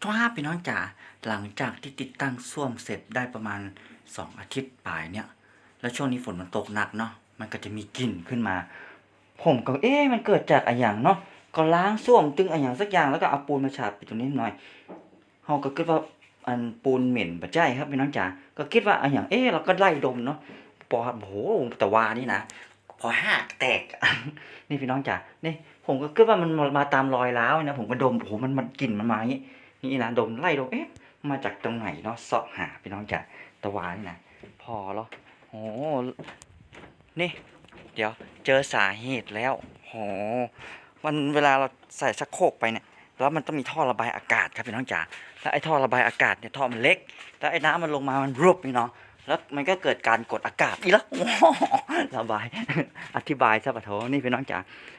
ทุกห้าพี่น้องจ๋าหลังจากที่ติดตั้งส้วมเสร็จได้ประมาณสองอาทิตย์ปลายเนี่ย แล้วช่วงนี้ฝนมันตกหนักเนาะมันก็จะมีกลิ่นขึ้นมา ผมก็เอ๊ะมันเกิดจากอะไรอย่างเนาะก็ล้างส้วมตึงอะไรอย่างสักอย่างแล้วก็เอาปูนมาฉาบไปตรงนี้หน่อยเราก็คิดว่าอันปูนเหม็นปะใจครับพี่น้องจ๋าก็คิดว่าอะไรอย่างเอ๊ะเราก็ไล่ดมเนาะพอโอ้โหแต่วานี่นะพอหักแตก นี่พี่น้องจ๋านี่ผมก็คิดว่ามันมาตามรอยร้าวนะผมก็ดมโอ้โหมันมันกลิ่นมันมาอย่างนี้ นี่นะดมไล่ดมเอ๊ะมาจากตรงไหนเนาะเสาะหาพี่น้องจ๋าตะวันี่นะพอหรอโอ้นี่ เดี๋ยวเจอสาเหตุแล้วโหมันเวลาเราใส่ชักโครกไปเนี่ยแล้วมันต้องมีท่อระบายอากาศครับพี่น้องจ๋าแล้วไอ้ท่อระบายอากาศเนี่ยท่อมันเล็กแล้วไอ้น้ำมันลงมามันรุบพี่น้อง แล้วมันก็เกิดการกดอากาศอีกแล้วโอ้โหระบาย อธิบายซะปะโถนี่พี่น้องจ๋า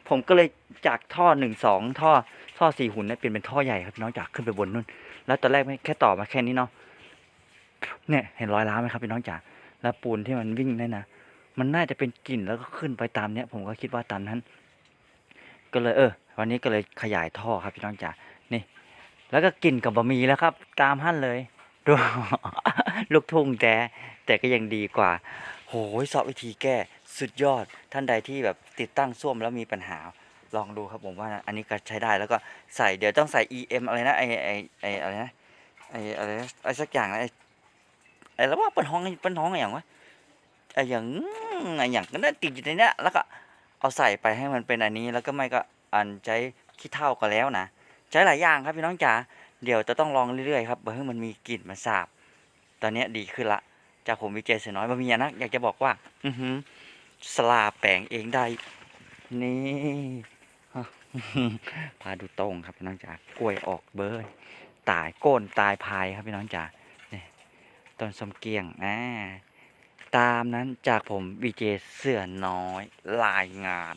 ผมก็เลยจากท่อหนึ่งสองท่อท่อสี่หุ่นเนี่ยเปลี่ยนเป็นท่อใหญ่ครับพี่น้องจ๋าขึ้นไปบนนู่น แล้วตอนแรกไม่แค่ต่อมาแค่นี้เนาะเนี่ยเห็นรอยร้าวไหมครับพี่น้องจ๋าแล้วปูนที่มันวิ่งนั่นะมันน่าจะเป็นกลิ่นแล้วก็ขึ้นไปตามเนี้ย ผมก็คิดว่าตามนั้น ก็เลยเออ วันนี้ก็เลยขยายท่อครับพี่น้องจ๋านี่ แล้วก็กลิ่นกับบะหมี่แล้วครับ ตามหั่นเลย ดูลูกทุ่งแต่แต่ก็ยังดีกว่า โหยสอบวิธีแก้สุดยอดท่านใดที่แบบติดตั้งส้วมแล้วมีปัญหาลองดูครับผมว่าอันนี้ก็ใช้ได้แล้วก็ใส่เดี๋ยวต้องใส่ EM อะไรนะไอไอไออะไรนะไออะไรนะไอสักอย่างนะไอไอแล้วว่าเป็นห้องเป็นห้องอะไรอย่างวะไออย่างไออย่างก็ได้ติดอยู่ในนี้แล้วก็เอาใส่ไปให้มันเป็นอันนี้แล้วก็ไม่ก็อันใช้ขี้เท่าก็แล้วนะ ใช้หลายอย่างครับพี่น้องจ๋า เดี๋ยวจะต้องลองเรื่อยๆครับเพื่อมันมีกลิ่นมันสาบ ตอนนี้ดีขึ้นละ จากผมวิเจเสือน้อยบะมีอะนะอยากจะบอกว่า อือหือสลาแปลงเองได้ นี่พาดูตรงครับพี่น้องจ๋ากล้วยออกเบอร์ตายโกนตายพายครับพี่น้องจ๋านี่ต้นสมเกียงอ่าตามนั้นจากผมวีเจเสือน้อยรายงาน